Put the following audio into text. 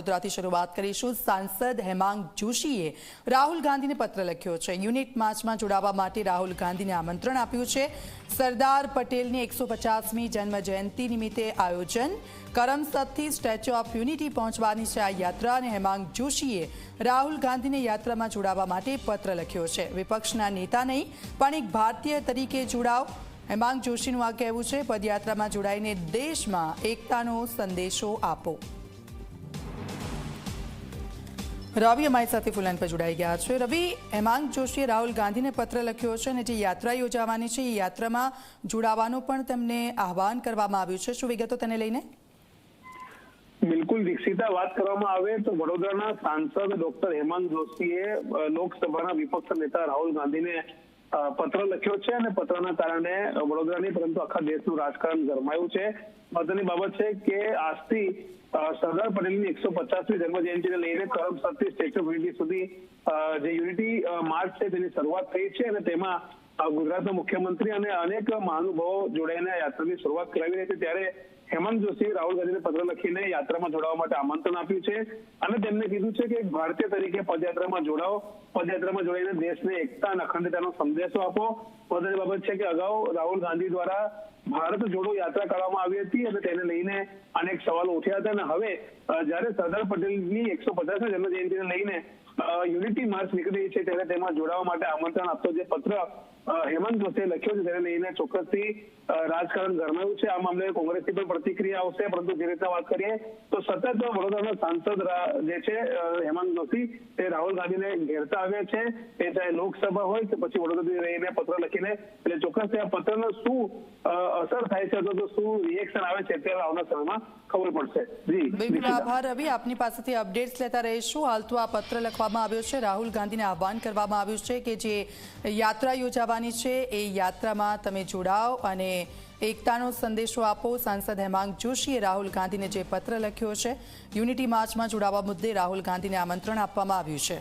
વડોદરાથી શરૂઆત કરીશું. સાંસદ હેમાંગ જોશીએ રાહુલ ગાંધીને પત્ર લખ્યો છે. યુનિટ માર્ચમાં જોડાવા માટે રાહુલ ગાંધીને આમંત્રણ આપ્યું છે. સરદાર પટેલની એકસો પચાસમી જન્મજયંતિ નિમિત્તે આયોજન. કરમસદથી સ્ટેચ્યુ ઓફ યુનિટી પહોંચવાની છે આ યાત્રા અને હેમાંગ જોશીએ રાહુલ ગાંધીને યાત્રામાં જોડાવા માટે પત્ર લખ્યો છે. વિપક્ષના નેતા નહીં, પણ એક ભારતીય તરીકે જોડાવ. હેમાંગ જોશીનું આ કહેવું છે, પદયાત્રામાં જોડાઈને દેશમાં એકતાનો સંદેશો આપો. રવિ અમારી સાથે ફુલાન પર જોડાઈ ગયા છે. રવિ, હેમાંગ જોશીએ રાહુલ ગાંધીને પત્ર લખ્યો છે અને જે યાત્રા યોજાવાની છે, એ યાત્રામાં જોડાવાનું પણ તેમને આહવાન કરવામાં આવ્યું છે. શું વિગતો તેને લઈને? બિલકુલ, દીક્ષિતા, વાત કરવામાં આવે તો વડોદરાના સાંસદ ડોક્ટર હેમાંગ જોશીએ લોકસભાના વિપક્ષ નેતા રાહુલ ગાંધીને પત્ર લખ્યો છે અને પત્રના કારણે વડોદરાની, પરંતુ આખા દેશનું રાજકારણ ગરમાયું છે. મહત્વની બાબત છે કે આજથી સરદાર પટેલની એકસો પચાસમી જન્મજયંતિને લઈને કરમસરથી સ્ટેચ્યુ ઓફ યુનિટી સુધી જે યુનિટી માર્ચ છે તેની શરૂઆત થઈ છે અને તેમાં ગુજરાતના મુખ્યમંત્રી અને અનેક મહાનુભાવો જોડાઈને યાત્રાની શરૂઆત કરાવી રહી છે. ત્યારે હેમંત જોશીએ રાહુલ ગાંધીને પત્ર લખીને યાત્રામાં જોડાવા માટે આમંત્રણ આપ્યું છે અને તેમને કીધું છે કે ભારતીય તરીકે પદયાત્રામાં જોડાઓ, પદયાત્રામાં જોડાઈને દેશને એકતા અને અખંડતાનો સંદેશો આપો. વધારે બાબત છે કે અગાઉ રાહુલ ગાંધી દ્વારા ભારત જોડો યાત્રા કરવામાં આવી હતી અને તેને લઈને અનેક સવાલો ઉઠ્યા હતા અને હવે જ્યારે સરદાર પટેલની એકસો પચાસમી જન્મ લઈને યુનિટી માર્ચ નીકળી છે ત્યારે તેમાં જોડાવા માટે આમંત્રણ આપતો જે પત્ર હેમંત જોશીએ લખ્યો છે તેને લઈને ચોક્કસથી રાજકારણ ગરમાયું છે. આ મામલે કોંગ્રેસની પણ પ્રતિક્રિયા આવશે, પરંતુ જે રીતે વાત કરીએ, તો સતત વડોદરાના સાંસદ જે છે હેમંત જોશી તે રાહુલ ગાંધીને ઘેરતા આવ્યા છે. તે ચાહે લોકસભા હોય કે પછી વડોદરાથી રહીને પત્ર લખીને, એટલે ચોક્કસ આ પત્રનો શું અસર થાય છે તો શું રિએક્શન આવે છે તે આવનાર સમયમાં? ખબર પડશે. જી બિલકુલ આભાર રવિ. આપની પાસેથી અપડેટ્સ લેતા રહીશું. હાલ તો આ પત્ર લખવામાં આવ્યો છે. રાહુલ ગાંધીને આહવાન કરવામાં આવ્યું છે કે જે યાત્રા યોજાવાની છે એ યાત્રામાં તમે જોડાઓ અને એકતાનો સંદેશો આપો. સાંસદ હેમાંગ જોશીએ રાહુલ ગાંધીને જે પત્ર લખ્યો છે યુનિટી માર્ચમાં જોડાવા મુદ્દે રાહુલ ગાંધીને આમંત્રણ આપવામાં આવ્યું છે.